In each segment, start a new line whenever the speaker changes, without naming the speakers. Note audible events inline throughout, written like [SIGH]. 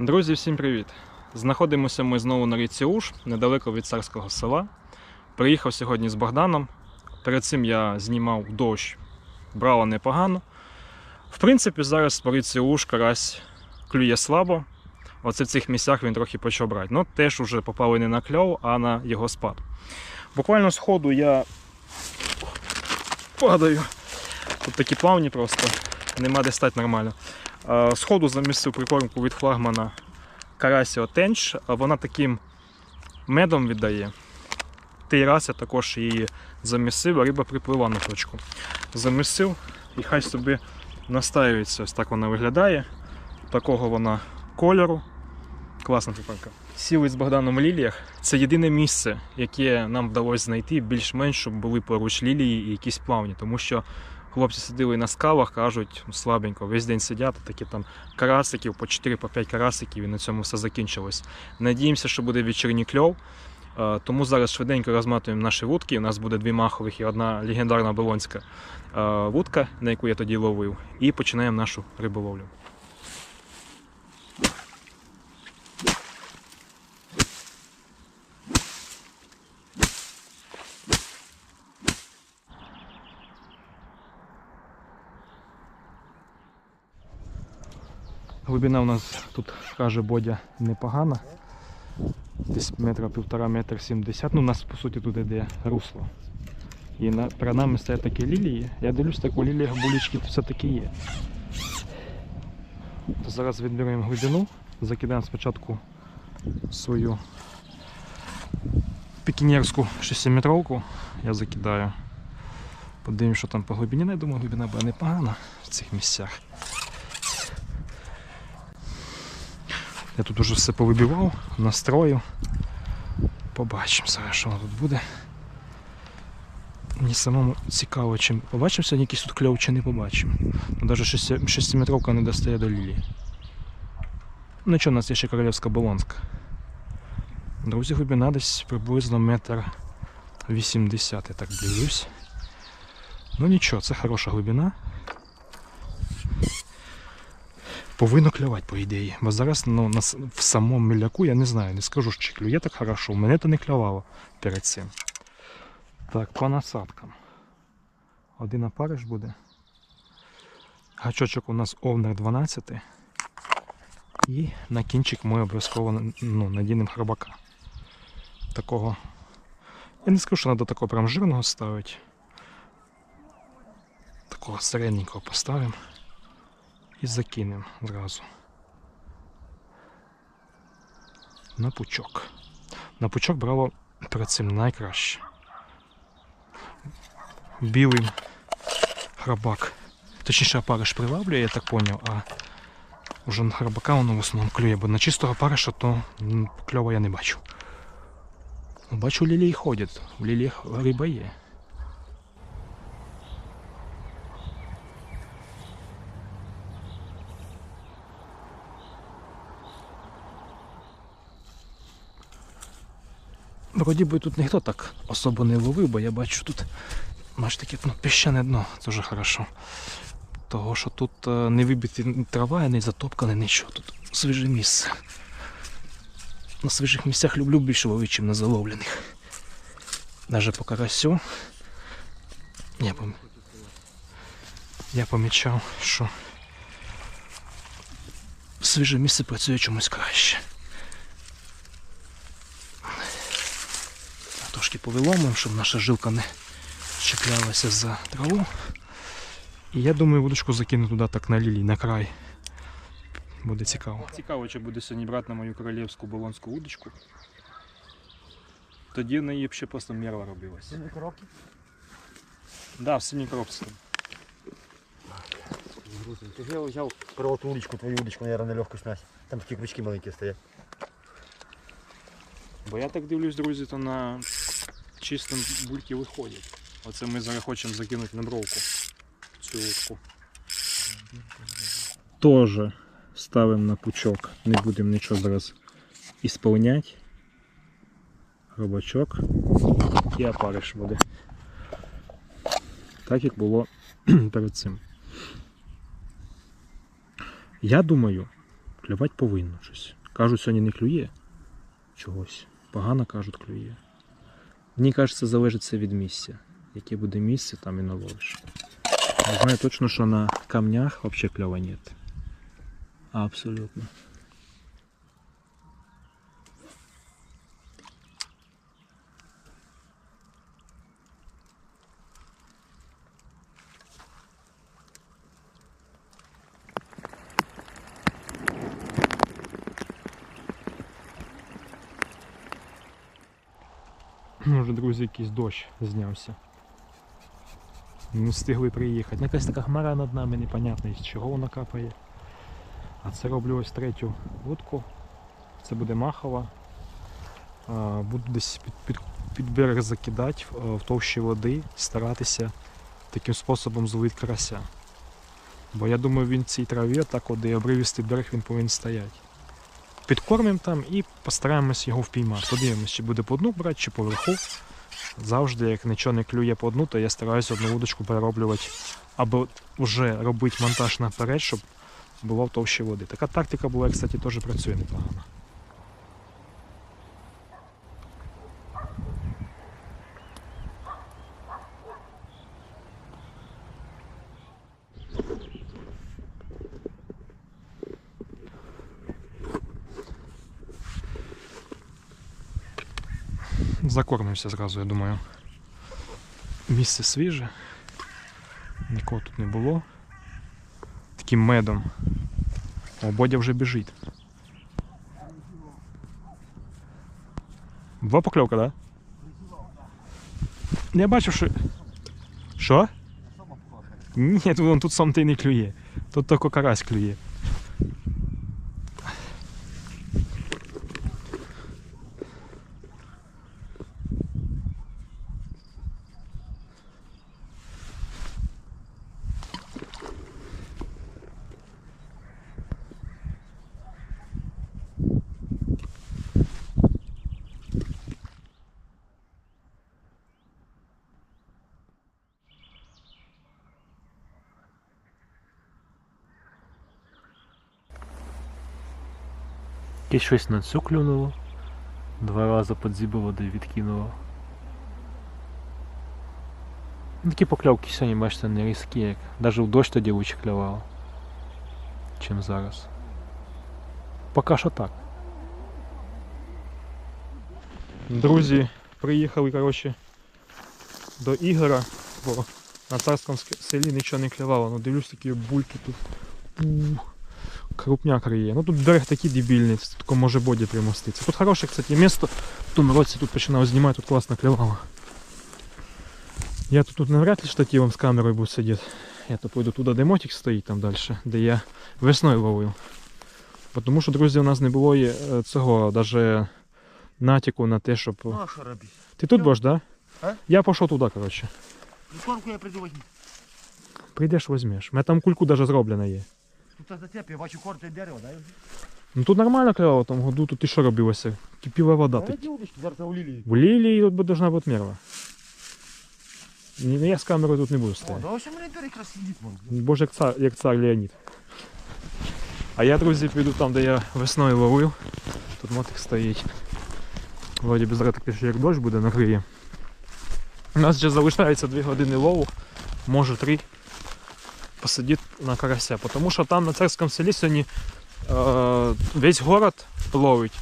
Друзі, всім привіт! Знаходимося ми знову на річці Уж, недалеко від царського села. Приїхав сьогодні з Богданом. Перед цим я знімав дощ, брало непогано. В принципі, зараз по річці Уж карась клює слабо. Оце в цих місцях він трохи почав брати. Ну, теж уже попали не на кльов, а на його спад. Буквально з ходу я падаю. Тут такі плавні просто, нема де стати нормально. Е, Сходу замісив прикормку від флагмана Карасіо Тенч. Е, Вона таким медом віддає. Той раз я також її замісив, а риба приплила на точку. Замісив і хай собі настаюється. Ось так вона виглядає. Такого вона кольору. Класна прикормка. Сіли з Богданом ліліях. Це єдине місце, яке нам вдалося знайти більш-менш, щоб були поруч лілії і якісь плавні, тому що Хлопці сиділи на скалах, кажуть, «Ну, слабенько, весь день сидять, такі там карасиків, по 4-5 карасиків, і на цьому все закінчилось. Надіємося, що буде вечірній кльов. Е, Тому зараз швиденько розматуємо наші вудки. У нас буде дві махових і одна легендарна болонська е, вудка, на яку я тоді ловив, і починаємо нашу риболовлю. Глибина у нас тут, каже Бодя, непогана. Десь метра півтора, метр сімдесят. Ну, у нас по суті тут іде русло. І на, перед нами стоять такі лілії. Я дивлюсь, так у ліліях булічки все-таки є. То зараз відберемо глибину, закидаємо спочатку свою пікінерську 6-метровку. Я закидаю. Подивимось, що там по глибині. Ну, Я думаю, глибина буде непогана в цих місцях. Я тут уже все повибивав, настрою. Побачимо зараз, що воно тут буде. Мені самому цікаво, чим побачимо сьогодні якийсь тут кльов чи не побачимо. Ну, Навіть 6-метровка не достає до лілії. Ну нічого, у нас є ще королівська болонська. Друзі, глибина десь приблизно метр 80, я так дивлюсь. Ну нічого, це хороша глибина. Повинно клювати, по ідеї. Бо зараз ну, на, в самому міляку я не знаю, не скажу, чи клює так хорошо. У мене то не клювало перед цим. Так, по насадкам. Один опариш буде. Гачочок у нас овнер 12. І на кінчик ми обов'язково ну, надінемо хробака. Такого. Я не скажу, що треба такого прям жирного ставити. Такого середненького поставимо і закинемо зразу. На пучок. На пучок брало цим найкраще. Білий храбак. Точніше, опариш приваблює, я так поняв, а вже на храбака воно в основному клює, бо на чистого опариша то кльова я не бачу. Бачу, лілії ходять, в ліліях риба є. Вроді би тут ніхто так особо не ловив, бо я бачу тут маєш таке ну, піщане дно, вже хорошо. Того, що тут е, не вибиті ні трава, не затопкане, нічого. Тут свіже місце. На свіжих місцях люблю більше ловити, ніж на заловлених. Навіть по карасю. Я, пом... я помічав, що свіже місце працює чомусь краще. Трошки повиломуємо, щоб наша жилка не чіплялася за траву. І я думаю, вудочку закину туди так на лілій, на край. Буде цікаво. Цікаво, чи буде сьогодні брати на мою королівську болонську удочку. Тоді в неї б ще просто мерла робилась.
Сині коробки?
Да, в синій коробці.
Ти ж я взяв первоту удочку, твою удочку, наверное, на легку снять. Там такі крючки маленькі стоять.
Бо я так дивлюсь, друзі, то на чистому бульки виходять. Оце ми зараз хочемо закинути на бровку цю утку. Тоже ставимо на пучок, не будемо нічого зараз ісполняти. Робочок і опариш буде. Так як було [CLEARS THROAT] перед цим. Я думаю, клювати повинно щось. Кажуть, сьогодні не клює чогось. Погано кажуть, клює. Мені кажеться, залежить це від місця. Яке буде місце, там і наловиш. Я знаю точно, що на камнях взагалі кльова нет. Абсолютно. Може, друзі, якийсь дощ знявся. Не встигли приїхати. Якась така хмара над нами, непонятно, з чого вона капає. А це роблю ось третю вудку. Це буде махова. Буду десь під, під, під берег закидати в товщі води, старатися таким способом зловити карася. Бо я думаю, він в цій траві, так де обривістий берег він повинен стояти. Підкормимо там і постараємось його впіймати. Подивимось, чи буде по дну брати, чи поверху. Завжди, як нічого не клює по дну, то я стараюся одну удочку перероблювати або вже робити монтаж наперед, щоб було в товщі води. Така тактика була, кстати, теж працює непогано. Закормимося зразу, я думаю. Місце свіже. Нікого тут не було. Таким медом. О, Бодя вже біжить. Була покльовка, так? Да? Я бачив, що. Що? Ні, тут, тут сам ти не клює. Тут тільки карась клює. Якесь щось на цю клюнуло. Два рази подзібу води відкинуло. Ну, Такі покльовки сьогодні, бачите, не різкі, як навіть в дощ тоді лучше клювало, чим зараз. Поки що так. Друзі, приїхали, коротше, до Ігора, бо на царському селі нічого не клювало. Ну дивлюсь, такі бульки тут. Крупняк риє. Ну тут берег такий дебільний, це тільки може боді примоститься. Тут хороше, кстати, місто. В тому році тут починав знімати, тут класно клювало. Я тут, тут навряд ли штативом з камерою буду сидіти. Я то пойду туди, де мотик стоїть там далі, де я весною ловив. Тому що, друзі, у нас не було і, е, цього навіть натяку на те, щоб.
Ну, а що робити?
Ти тут будеш, так? Да? Я пішов туди, коротше.
Прикормку я прийду возьму.
Прийдеш, візьмеш. У мене там кульку навіть зроблена є.
Тут зацеп, я бачу корте дерево, да?
Ну тут нормально клювало в тому году, тут що робилося? Кипіла вода.
А
Тут.
эти удочки зараз у лілії.
В лілії тут би должна бути мерва. Ні, Я з камерою тут не буду
О,
стояти.
да ось у якраз сидить, мон.
Боже, як цар, як цар Леонід. А я, друзі, піду там, де я весною ловив. Тут мотик стоїть. Вроді без ретики, що як дощ буде накриє. У нас ще залишається 2 години лову, може 3. Посидіти на карася. Тому що там на царському селі сьогодні е, весь город ловить.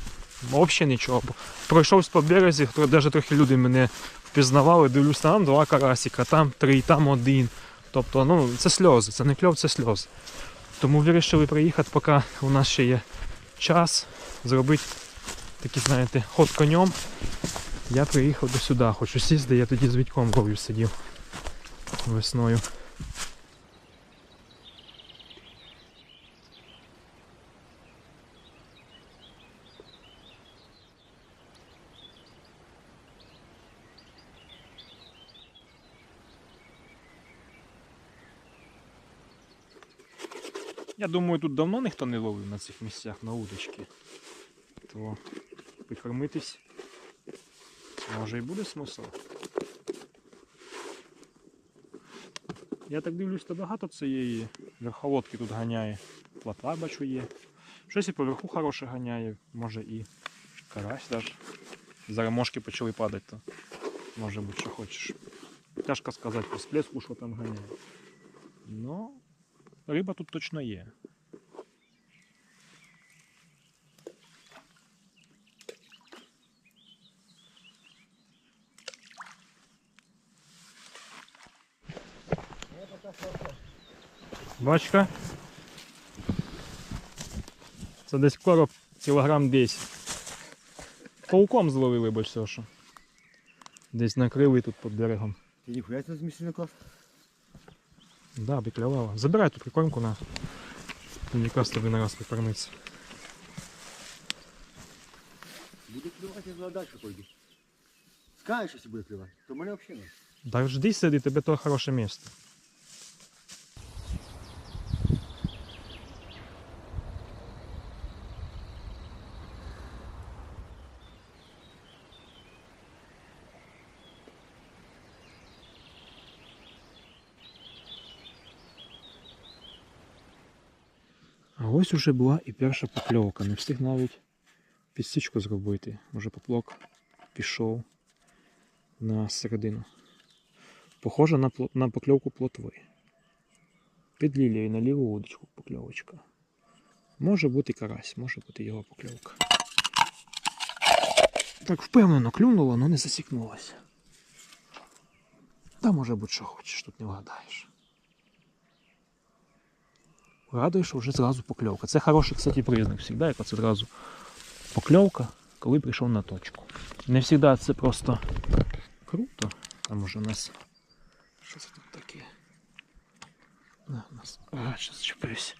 Взагалі нічого. Пройшовся по березі, навіть трохи люди мене впізнавали, дивлюсь, там два карасика, там три, там один. Тобто, ну, це сльози, це не кльов, це сльози. Тому вирішили приїхати, поки у нас ще є час зробити такий, знаєте, ход конем. Я приїхав до сюди, хочу сісти, я тоді з Вітьком ловлю сидів весною. Я думаю, тут давно ніхто не ловив на цих місцях на удочки. То прикормитись. Може і буде смисл. Я так дивлюсь, то багато цієї верховодки тут ганяє. Плота бачу є. Щось і поверху хороше ганяє, може і карась даже. Зараз мошки почали падати, то може бути, що хочеш. Тяжко сказати по сплеску, що там ганяє. Ну, риба тут точно є. Бачка. Це десь короб кілограм 10. Пауком зловили бо все, що. Десь накрили тут під берегом.
Ти ніхуя це зміщений клас?
Да, биклявала. Забирай тут прикормку на. Унікас тобі на раз прикормиться.
Буду клювати, я дальше пойду. Скажеш, если буде клювати, то мене взагалі не.
Да жди сиди, тебе то хороше місце. А ось уже була і перша покльовка. Не встиг навіть підсічку зробити. Уже поплок пішов на середину. Похоже на, на покльовку плотви. Під лілією на ліву удочку покльовочка. Може бути карась, може бути його покльовка. Так впевнено клюнуло, але не засікнулося. Та може бути що хочеш, тут не вгадаєш. Радуєш, що вже зразу покльовка. Це хороший, кстати, признак завжди, як оце зразу покльовка, коли прийшов на точку. Не завжди це просто круто. Там уже у нас. Що це тут таке? На, у нас. А, зараз чіпився.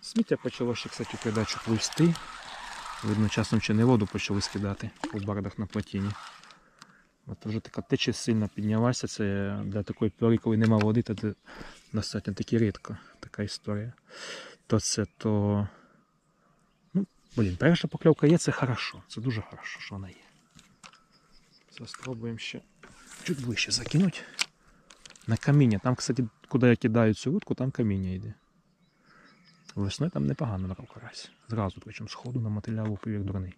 Сміття почало ще, кстати, у передачу пливсти. Видно, часом чи не воду почали скидати у бардах на плотіні. От вже така течія сильно піднялася. Це для такої пори, коли нема води, то це достатньо таки рідко така історія. То це то. Ну, блін, перша покльовка є, це хорошо. Це дуже хорошо, що вона є. Зараз спробуємо ще чуть ближче закинуть. На каміння. Там, кстати, куди я кидаю цю вудку, там каміння йде. Весною там непогано брав карась. Зразу, причому сходу на мотиля лупив як дурний.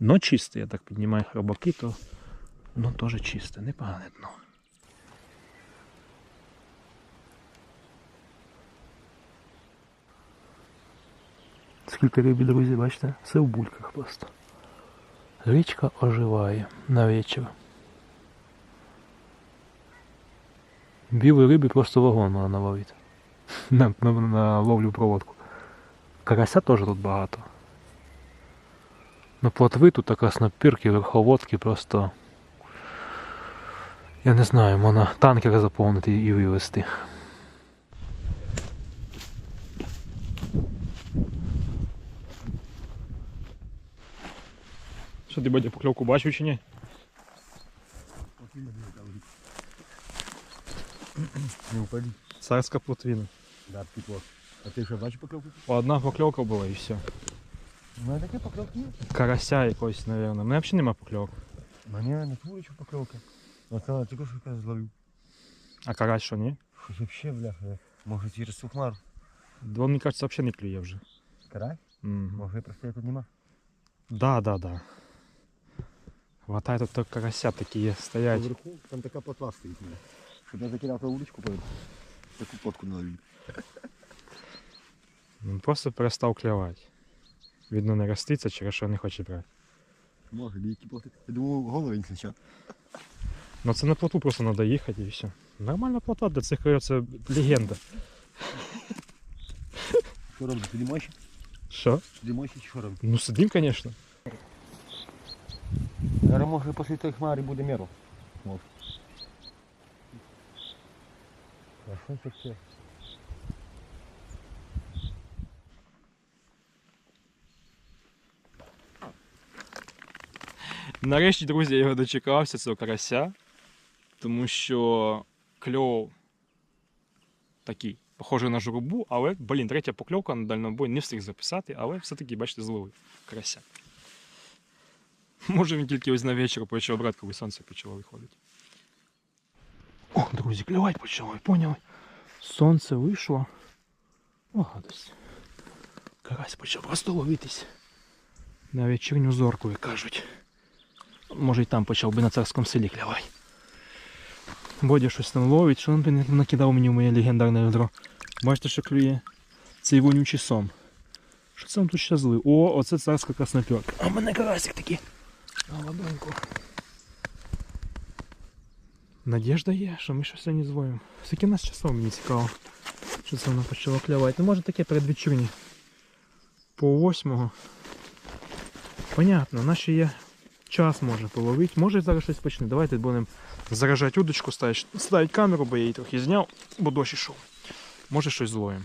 Но чисте, я так піднімаю хробаки, то ну теж чисте, непогане дно. Скільки рибі, друзі, бачите? Все в бульках просто. Річка оживає на вечір. Білої риби просто вагон можна наловити. [LAUGHS] На, на, на ловлю проводку. Карася теж тут багато. Ну плотви тут якраз на пірки, верховодки просто. Я не знаю, можна танкер заповнити і вивезти. Що ти Бодя покльовку бачив чи ні?
Не упади.
Царська плотвіна.
Да, пікло. А ти що бачиш покльовку?
Одна покльовка була і все.
У мене таке покльовки є.
Карася якось, мабуть. У мене взагалі нема покльовок.
У мене не творичу покльовка. Оце тільки що я зловив.
А карась що ні?
Щось вообще, бляха. Може через цю хмару.
Вон, мені кажется, взагалі не клює вже.
Карай?
Мгм.
Може просто я тут нема.
Да, да, да. Хватає тут то карася такі є, стоять.
Поверху там така плотва стоїть. у мене. Щоб я закидав ту удочку, повинен. Таку плотку наловив.
Він просто перестав клювати. Видно, не роститься, через що не хоче брати.
Може, які плоти. Я думав, головень спочатку.
Ну це на плоту просто треба їхати і все. Нормальна плота для цих риб це легенда.
Що робити? Туди мощі?
Що?
Туди мощі чи що робити?
Ну сидим, звісно.
Зараз може після тієї хмари буде міро. Може. А що це таке?
Нарешті, друзі, я його дочекався, цього карася. Тому що кльов такий, похожий на журубу, але, блін, третя покльовка на дальнобой не встиг записати, але все-таки, бачите, зловив карася. Може він тільки ось на вечір почав брати, коли сонце почало виходити. О, друзі, клювати почало, поняли? Сонце вийшло. О, гадость. Карась почав просто ловитись. На вечірню зорку, як кажуть. Може й там почав би на царському селі клявай. Бодя щось там ловить, що він накидав мені в моє легендарне відро. Бачите, що клює? Цей вонючий сом. Що це він тут ще злив? О, оце царська красноперка. А в мене карасик такий. На ладоньку. Надежда є, що ми щось сьогодні зловимо. Скільки в нас часов, мені цікаво. Що це вона почала клявати. Ну може таке передвечірні. По восьмого. Понятно, наші є час може половити. Може зараз щось почне. Давайте будемо заражати удочку, ставити, ставити камеру, бо я її трохи зняв, бо дощ ішов. Може щось зловимо.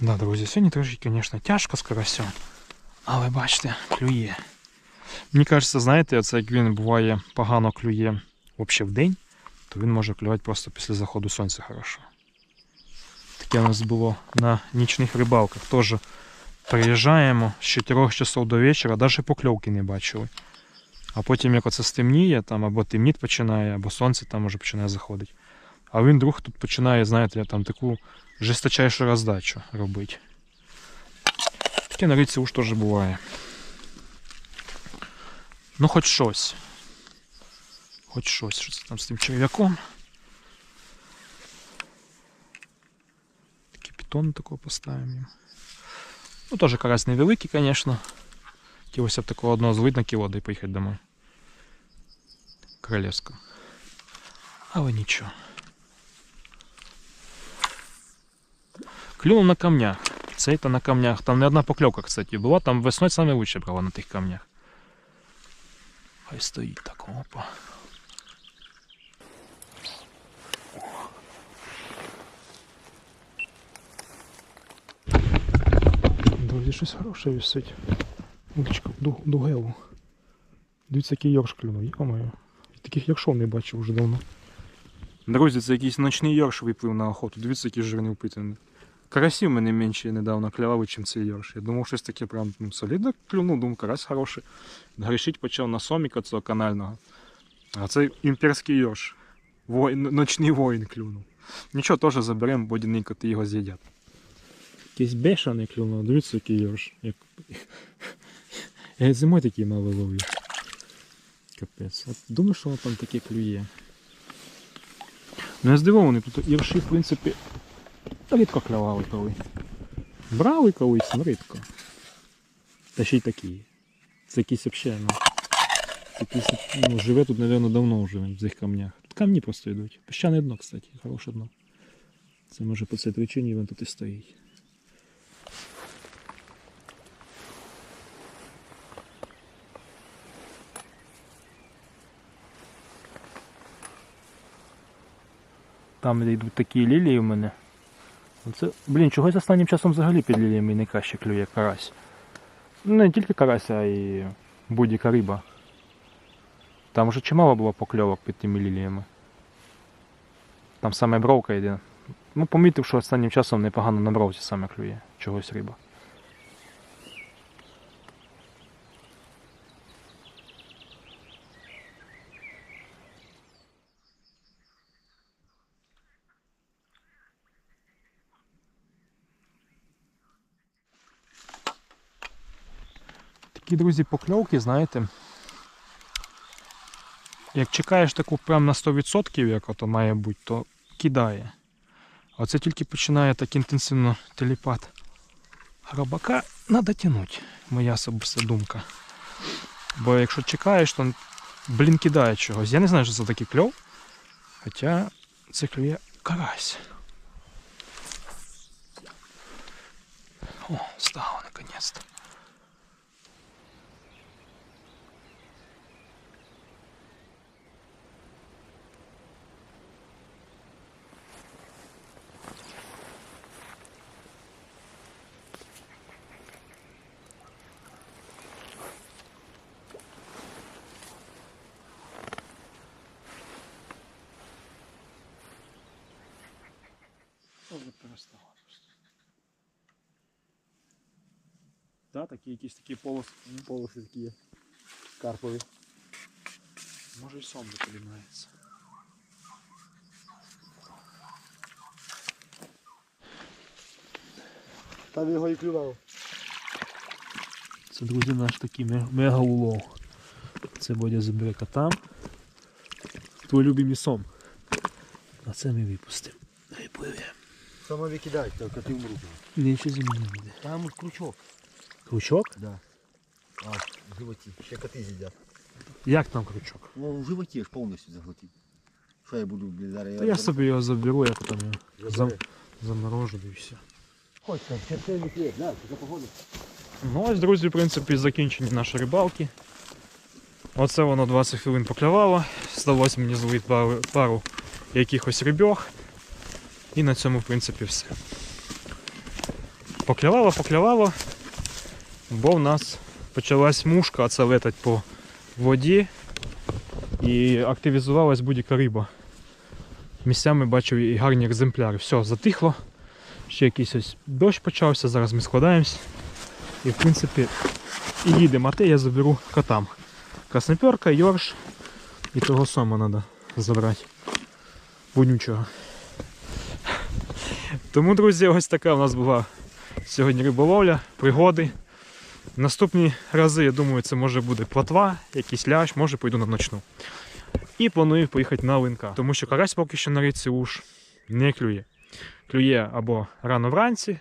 Да, друзі, сьогодні трошки, звісно, тяжко з карасем. Але бачите, клює. Мені кажеться, знаєте, оце як він буває погано клює взагалі в день, то він може клювати просто після заходу сонця хорошо. Таке у нас було на нічних рибалках. Теж приїжджаємо з 4 часов до вечора, навіть покльовки не бачили. А потім, як оце стемніє, там або темніт починає, або сонце там вже починає заходити. А він друг тут починає, знаєте, там таку жесточайшу роздачу робити. Таке на річці уж теж буває. Ну, хоч щось. Хоч щось. Що це там з тим черв'яком. Такий питон такого поставимо. їм. Ну, теж карась невеликий, звісно. Хотілося б такого одного зловити на кіло, да і поїхати домой. Королевська. Але нічого. Клюнув на камнях. Цей то на камнях. Там не одна покльовка, кстати, була. Там весною саме лучше брала на тих камнях. Хай стоїть так, опа. Друзі, щось хороше висить. Удочка ду- дугелу. Дивіться, який йорш клюнув, йо-моє. Таких йоршов не бачив вже давно. Друзі, це якийсь ночний йорш виплив на охоту. Дивіться, який жирний упитаний. Карасів мене менше недавно клявали, чим цей йорш. Я думав, щось таке прям ну, солідно клюнув, думаю, карась хороший. Грішить почав на соміка цього канального. А це імперський йорш. Воїн, ночний воїн клюнув. Нічого, теж заберемо, бодяний коти його з'їдять. Якийсь бешений клюнув, дивіться, який йорш. Як... [LAUGHS] Я зимою такий мало ловлю. Капець. От думаю, що воно там таке клює. Ну я здивований, тут ірші, в принципі, рідко клювали коли. Брали колись, ну рідко. Та ще й такі. Це якийсь взагалі, ну. Якийсь, ну, живе тут, мабуть, давно вже в цих камнях. Тут камні просто йдуть. Піщане дно, кстати, хороше дно. Це може по цій причині він тут і стоїть. Там йдуть такі лілії у мене. Це, блін, чогось останнім часом взагалі під ліліями не краще клює карась. Ну, не тільки карась, а й будь-яка риба. Там вже чимало було покльовок під тими ліліями. Там саме бровка йде. Ну, помітив, що останнім часом непогано на бровці саме клює чогось риба. Такі, друзі, покльовки, знаєте. Як чекаєш таку прям на 100%, як ото має бути, то кидає. А це тільки починає так інтенсивно теліпати. Рабака треба тягнути, моя особиста думка. Бо якщо чекаєш, то блін кидає чогось. Я не знаю, що це такий кльов. Хоча це клює карась. О, стало наконец-то. Вже. Да, такі якісь такі полоси, полоси такі є. Карпові. Може і сом не підіймається.
Там його і клював.
Це, друзі, наш такий мега улов. Це Бодя забере там. Твій любимий сом. А це ми випустимо.
Саме викидай, то коти вмруть.
Нічого зі мною не буде.
Там крючок.
Крючок?
Да. А, в животі. Ще коти з'їдять.
Як там крючок?
Ну, в животі ж повністю заглотив. Що я буду, блін, зараз?
Та я собі його заберу, як там його зам... Заморожу і все.
Хоч там, черчельник є, да, за погоду.
Ну ось, друзі, в принципі, закінчені наші рибалки. Оце воно 20 хвилин поклявало. Здалося мені зловити пару, пару якихось рибьох. І на цьому, в принципі, все. Поклявало, поклявало, бо в нас почалась мушка, це по воді. І активізувалась будь-яка риба. Місцями бачив і гарні екземпляри. Все, затихло. Ще якийсь ось дощ почався, зараз ми складаємось. І в принципі і їдемо, а те я заберу котам. Красноперка, йорш і того сома треба забрати. Вонючого. Тому, друзі, ось така у нас була сьогодні риболовля, пригоди. Наступні рази, я думаю, це може буде плотва, якийсь лящ, може пойду на ночну. І планую поїхати на линка, тому що карась поки що на річці уж не клює. Клює або рано вранці,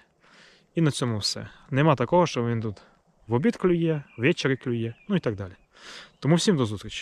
і на цьому все. Нема такого, що він тут в обід клює, ввечері клює, ну і так далі. Тому всім до зустрічі.